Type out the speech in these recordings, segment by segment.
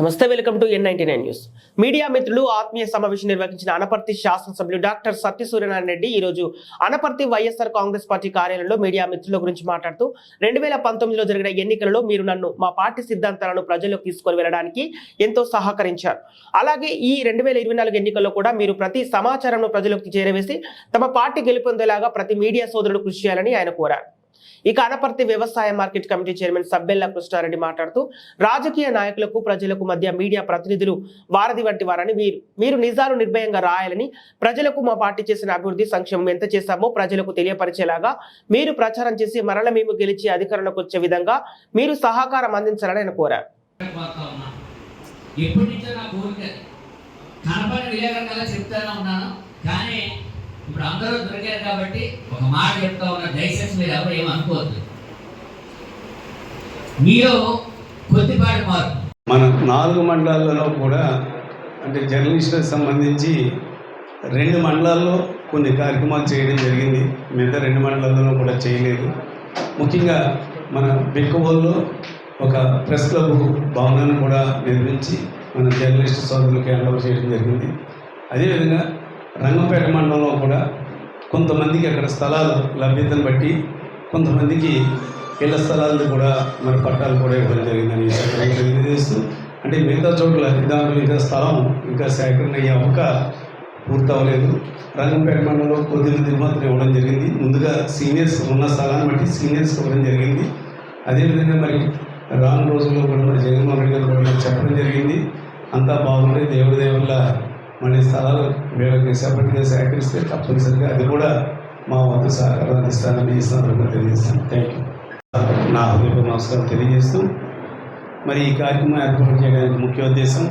నమస్తే welcome to N ninety nine news. Media మిత్రులు ఆత్మీయ సమావేశం నిర్వహించిన అనపర్తి శాసనసభ్యులు డాక్టర్ సత్యసూర్యనారాయణ రెడ్డి ఈ రోజు అనపర్తి వైఎస్ఆర్ కాంగ్రెస్ పార్టీ కార్యాలయంలో మీడియా మిత్రుల గురించి మాట్లాడుతూ రెండు వేల పంతొమ్మిదిలో జరిగిన ఎన్నికలలో మీరు నన్ను మా పార్టీ సిద్ధాంతాలను ప్రజల్లోకి తీసుకొని వెళ్ళడానికి ఎంతో సహకరించారు. అలాగే ఈ రెండు వేల ఇరవై నాలుగు ఎన్నికల్లో కూడా మీరు ప్రతి సమాచారంను ప్రజలకు చేరవేసి తమ పార్టీ గెలుపొందేలాగా ప్రతి మీడియా సోదరుడు కృషి చేయాలని ఆయన కోరారు. ఈ అనపర్తి వ్యవసాయ market committee chairman Sabbella Krishna Reddy మాట్లాడుతూ రాజకీయ నాయకులకు ప్రజలకు మధ్య మీడియా ప్రతినిధులు వారధి వంటి వారని మీరు మీరు నిజాలు నిర్భయంగా రాయాలని ప్రజలకు మా పార్టీ చేసిన అభివృద్ధి సంక్షేమం ఎంత చేశామో ప్రజలకు తెలియపరిచేలాగా మీరు ప్రచారం చేసి మరల మేము గెలిచి అధికారంలోకి వచ్చే విధంగా మీరు సహకారం అందించాలని ఆయన కోరారు. ఎప్పటి నుంచో నా కోరిక కనపడి చెప్తానే ఉన్నాను కానీ ఇప్పుడు అందరూ దొరికారు కాబట్టి ఒక మాట చెప్తా ఉన్న దయచేసి మీరు ఎవరు ఏమనుకోవద్దు మీలో కొద్దిపాటి మార్పు. మన నాలుగు మండలాలలో కూడా అంటే జర్నలిస్టులకు సంబంధించి రెండు మండలాల్లో కొన్ని కార్యక్రమాలు చేయడం జరిగింది. మిగతా రెండు మండలాల్లోనూ కూడా చేయలేదు. ముఖ్యంగా మన బిక్కవోల్లో ఒక ప్రెస్ క్లబ్ భవనాన్ని కూడా నిర్మించి మన జర్నలిస్ట్ సోదరులకు హ్యాండ్ ఓవర్ చేయడం జరిగింది. అదేవిధంగా రంగంపేట మండలంలో కూడా కొంతమందికి అక్కడ స్థలాలు లభ్యతను బట్టి కొంతమందికి ఇళ్ళ స్థలాలను కూడా మన పట్టాలు కూడా ఇవ్వడం జరిగిందని తెలియజేస్తూ అంటే మిగతా చోట్ల దాంట్లో ఇంకా స్థలం ఇంకా సేకరణ అయ్యే అవక పూర్తవలేదు. రంగంపేట మండలంలో కొద్దిమంది మాత్రం ఇవ్వడం జరిగింది. ముందుగా సీనియర్స్ ఉన్న స్థలాన్ని బట్టి సీనియర్స్ ఇవ్వడం జరిగింది. అదేవిధంగా మరి రాను రోజుల్లో కూడా మరి జగన్మోహన్ రెడ్డి గారు కూడా చెప్పడం జరిగింది. అంతా బాగుండే దేవుడి దేవుళ్ళ మన స్థలాలు వీళ్ళకి సెపరేట్గా సేకరిస్తే తప్పనిసరిగా అది కూడా మా వంతు సహకారం అందిస్తానని ఈ సందర్భంగా తెలియజేస్తాను. థ్యాంక్ యూ నా హృదయపూర్వక నమస్కారం తెలియజేస్తూ మరి ఈ కార్యక్రమం ఏర్పాటు చేయడానికి ముఖ్య ఉద్దేశం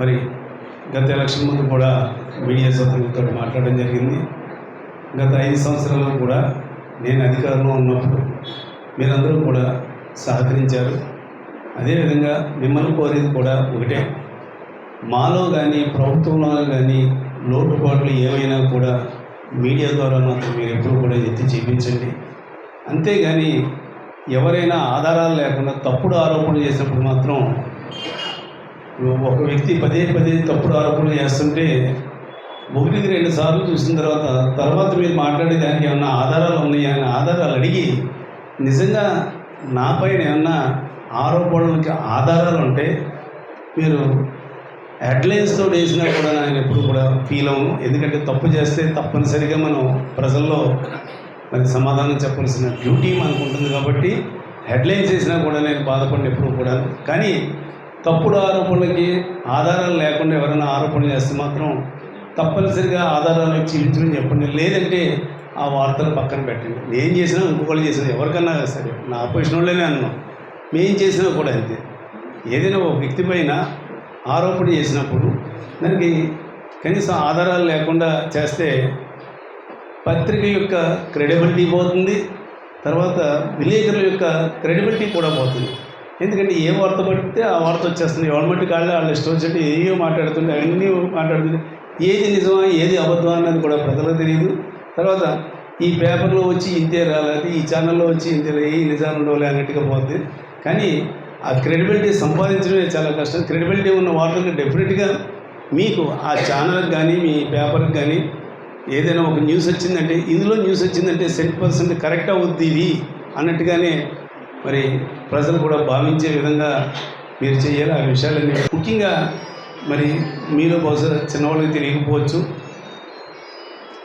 మరి గత ఎలక్షన్ ముందు కూడా మీడియా సోదరులతో మాట్లాడడం జరిగింది. గత ఐదు సంవత్సరాల్లో కూడా నేను అధికారంలో ఉన్నప్పుడు మీరందరూ కూడా సహకరించారు. అదేవిధంగా మిమ్మల్ని కోరేది కూడా ఒకటే మాలో కానీ ప్రభుత్వంలో కానీ లోటుపాట్లు ఏమైనా కూడా మీడియా ద్వారా మాత్రం మీరు ఎప్పుడు కూడా ఎత్తి చూపించండి. అంతేగాని ఎవరైనా ఆధారాలు లేకుండా తప్పుడు ఆరోపణలు చేసినప్పుడు మాత్రం ఒక వ్యక్తి పదే పదే తప్పుడు ఆరోపణలు చేస్తుంటే ఒకటికి రెండు సార్లు చూసిన తర్వాత తర్వాత మీరు మాట్లాడే దానికి ఏమన్నా ఆధారాలు ఉన్నాయా అని ఆధారాలు అడిగి నిజంగా నాపైన ఏమన్నా ఆరోపణలకి ఆధారాలు ఉంటే మీరు హెడ్లైన్స్తో వేసినా కూడా నేను ఎప్పుడు కూడా ఫీల్ అవ్వను. ఎందుకంటే తప్పు చేస్తే తప్పనిసరిగా మనం ప్రజల్లో మరి సమాధానం చెప్పాల్సిన డ్యూటీ మనకు ఉంటుంది కాబట్టి హెడ్లైన్స్ చేసినా కూడా నేను బాధపడిన ఎప్పుడు కూడా. కానీ తప్పుడు ఆరోపణలకి ఆధారాలు లేకుండా ఎవరైనా ఆరోపణలు చేస్తే మాత్రం తప్పనిసరిగా ఆధారాలు చూపించమని చెప్పండి. లేదంటే ఆ వార్తలు పక్కన పెట్టండి. నేను చేసినా ఇంకొకళ్ళు చేసినా ఎవరికన్నా సరే. నా ఆపోజిషన్ వాళ్ళనే అన్నాం. మేం చేసినా కూడా అంతే. ఏదైనా ఒక వ్యక్తి పైన ఆరోపణ చేసినప్పుడు దానికి కనీసం ఆధారాలు లేకుండా చేస్తే పత్రిక యొక్క క్రెడిబిలిటీ పోతుంది తర్వాత విలేకరుల యొక్క క్రెడిబిలిటీ కూడా పోతుంది. ఎందుకంటే ఏ వార్త పడితే ఆ వార్త వచ్చేస్తుంది. గవర్నమెంట్ కాళ్ళే వాళ్ళ ఇష్టం వచ్చినట్టు ఏయో మాట్లాడుతుంది అవన్నీ మాట్లాడుతుంది ఏది నిజమా ఏది అబద్ధమా అన్నది కూడా ప్రజలకు తెలియదు. తర్వాత ఈ పేపర్లో వచ్చి ఇంతే రాలేదు ఈ ఛానల్లో వచ్చి ఇంతే రా- ఏ నిజాలు ఉండవులే అన్నట్టుగా పోతుంది. కానీ ఆ క్రెడిబిలిటీ సంపాదించడమే చాలా కష్టం. క్రెడిబిలిటీ ఉన్న వార్తలకు డెఫినెట్గా మీకు ఆ ఛానల్కి కానీ మీ పేపర్కి కానీ ఏదైనా ఒక న్యూస్ వచ్చిందంటే ఇందులో న్యూస్ వచ్చిందంటే సెంట్ పర్సెంట్ కరెక్ట్ అవుద్ది ఇది అన్నట్టుగానే మరి ప్రజలు కూడా భావించే విధంగా మీరు చేయాలి. ఆ విషయాలన్నీ ముఖ్యంగా మరి మీరు బహుశా చిన్నవాళ్ళకి తెలియకపోవచ్చు.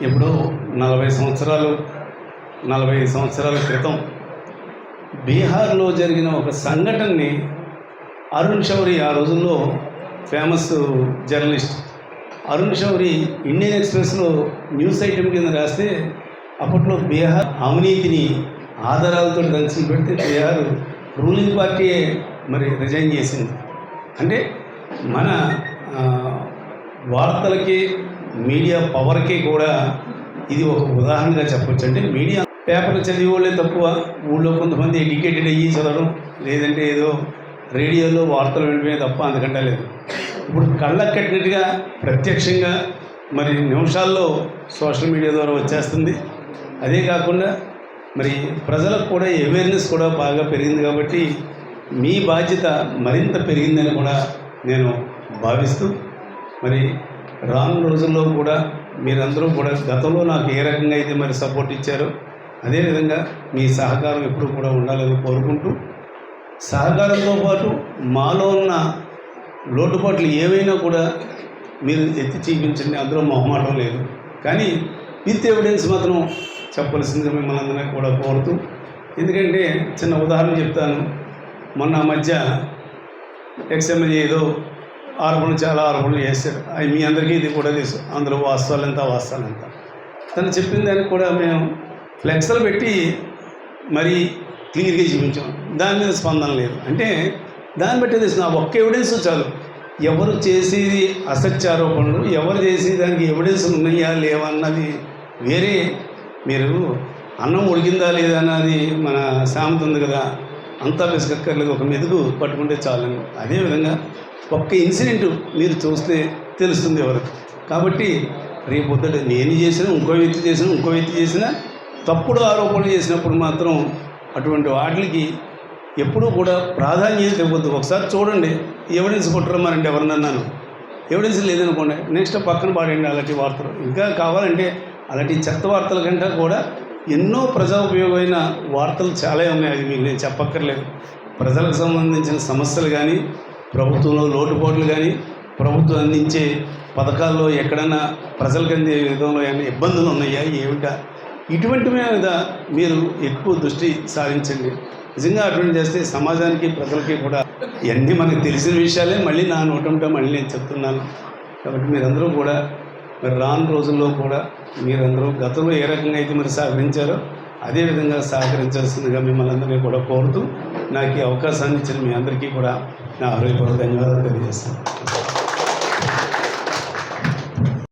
ఎప్పుడో నలభై సంవత్సరాలు నలభై సంవత్సరాల క్రితం బీహార్లో జరిగిన ఒక సంఘటనని అరుణ్ శౌరి ఆ రోజుల్లో famous journalist. Arun Shourie Indian ఎక్స్ప్రెస్లో న్యూస్ ఐటెం కింద రాస్తే అప్పట్లో బీహార్ అవినీతిని ఆధారాలతో దంచి పెడితే బీహార్ రూలింగ్ పార్టీయే మరి రిజైన్ చేసింది. అంటే మన వార్తలకి మీడియా పవర్కి కూడా ఇది ఒక ఉదాహరణగా చెప్పొచ్చు. అంటే మీడియా పేపర్లు చదివే వాళ్ళే తక్కువ. ఊళ్ళో కొంతమంది ఎడ్యుకేటెడ్ అయ్యి చదవడం లేదంటే ఏదో రేడియోలో వార్తలు వినడమే తప్ప అందుకంటే లేదు. ఇప్పుడు కళ్ళకు కట్టినట్టుగా ప్రత్యక్షంగా మరి నిమిషాల్లో సోషల్ మీడియా ద్వారా వచ్చేస్తుంది. అదే కాకుండా మరి ప్రజలకు కూడా అవేర్నెస్ కూడా బాగా పెరిగింది కాబట్టి మీ బాధ్యత మరింత పెరిగిందని కూడా నేను భావిస్తూ మరి రాను రోజుల్లో కూడా మీరందరూ కూడా గతంలో నాకు ఏ రకంగా అయితే మరి సపోర్ట్ ఇచ్చారో అదేవిధంగా మీ సహకారం ఎప్పుడు కూడా ఉండాలని కోరుకుంటూ సహకారంతో పాటు మాలో ఉన్న లోటుపాట్లు ఏవైనా కూడా మీరు ఎత్తి చూపించండి. అందులో మొహమాటం లేదు. కానీ విత్ ఎవిడెన్స్ మాత్రం చెప్పాల్సింది మిమ్మల్ని అందరినీ కూడా కోరుతూ ఎందుకంటే చిన్న ఉదాహరణ చెప్తాను. మొన్న మధ్య ఎక్స్ఎమ్మెల్యే ఏదో ఆరోపణలు చాలా ఆరోపణలు చేశారు. అవి మీ అందరికీ ఇది కూడా తెలుసు. అందులో వాస్తవాలు ఎంత వాస్తవాలు ఎంత తను చెప్పిన దానికి కూడా మేము ఫ్లెక్స్లు పెట్టి మరీ క్లియర్గా చూపించాం. దాని మీద స్పందన లేదు. అంటే దాన్ని బట్టి తెలిసిన నా ఒక్క ఎవిడెన్స్ చాలు. ఎవరు చేసేది అసత్యారోపణలు ఎవరు చేసి దానికి ఎవిడెన్స్ ఉన్నాయా లేవా అన్నది వేరే. మీరు అన్నం ఉడికిందా లేదా అన్నది మన సామెత ఉంది కదా అంతా విసుకక్కర్లేదు ఒక మెదుగు పట్టుకుంటే చాలండి. అదేవిధంగా ఒక్క ఇన్సిడెంట్ మీరు చూస్తే తెలుస్తుంది ఎవరికి. కాబట్టి రేపు పొద్దుట నేను చేసిన ఇంకో వ్యక్తి చేసిన ఇంకో వ్యక్తి చేసినా తప్పుడు ఆరోపణలు చేసినప్పుడు మాత్రం అటువంటి వాటికి ఎప్పుడూ కూడా ప్రాధాన్యత ఇవ్వద్దు. ఒకసారి చూడండి ఎవిడెన్స్ కొట్టరమ్మారంటే ఎవరినన్నాను. ఎవిడెన్స్ లేదనుకోండి నెక్స్ట్ పక్కన పాడండి అలాంటి వార్తలు. ఇంకా కావాలంటే అలాంటి చెత్త వార్తల కంటే కూడా ఎన్నో ప్రజా ఉపయోగమైన వార్తలు చాలా ఉన్నాయి. అది మీకు నేను చెప్పక్కర్లేదు. ప్రజలకు సంబంధించిన సమస్యలు కానీ ప్రభుత్వంలో లోటుపాట్లు కానీ ప్రభుత్వం అందించే పథకాల్లో ఎక్కడైనా ప్రజలకు అందే విధంలో ఏమైనా ఇబ్బందులు ఉన్నాయా? ఏమిటా? ఇటువంటి మీద మీరు ఎక్కువ దృష్టి సారించండి. నిజంగా అటువంటి చేస్తే సమాజానికి ప్రజలకి కూడా ఇవన్నీ మనకు తెలిసిన విషయాలే. మళ్ళీ నా నోటంట మళ్ళీ నేను చెప్తున్నాను. కాబట్టి మీరందరూ కూడా మరి రాను రోజుల్లో కూడా మీరందరూ గతంలో ఏ రకంగా అయితే మరి సహకరించారో అదేవిధంగా సహకరించాల్సిందిగా మిమ్మల్ని అందరినీ కూడా కోరుతూ నాకు ఈ అవకాశాన్ని ఇచ్చిన మీ అందరికీ కూడా నా హృదయపూర్వక ధన్యవాదాలు తెలియజేస్తాను.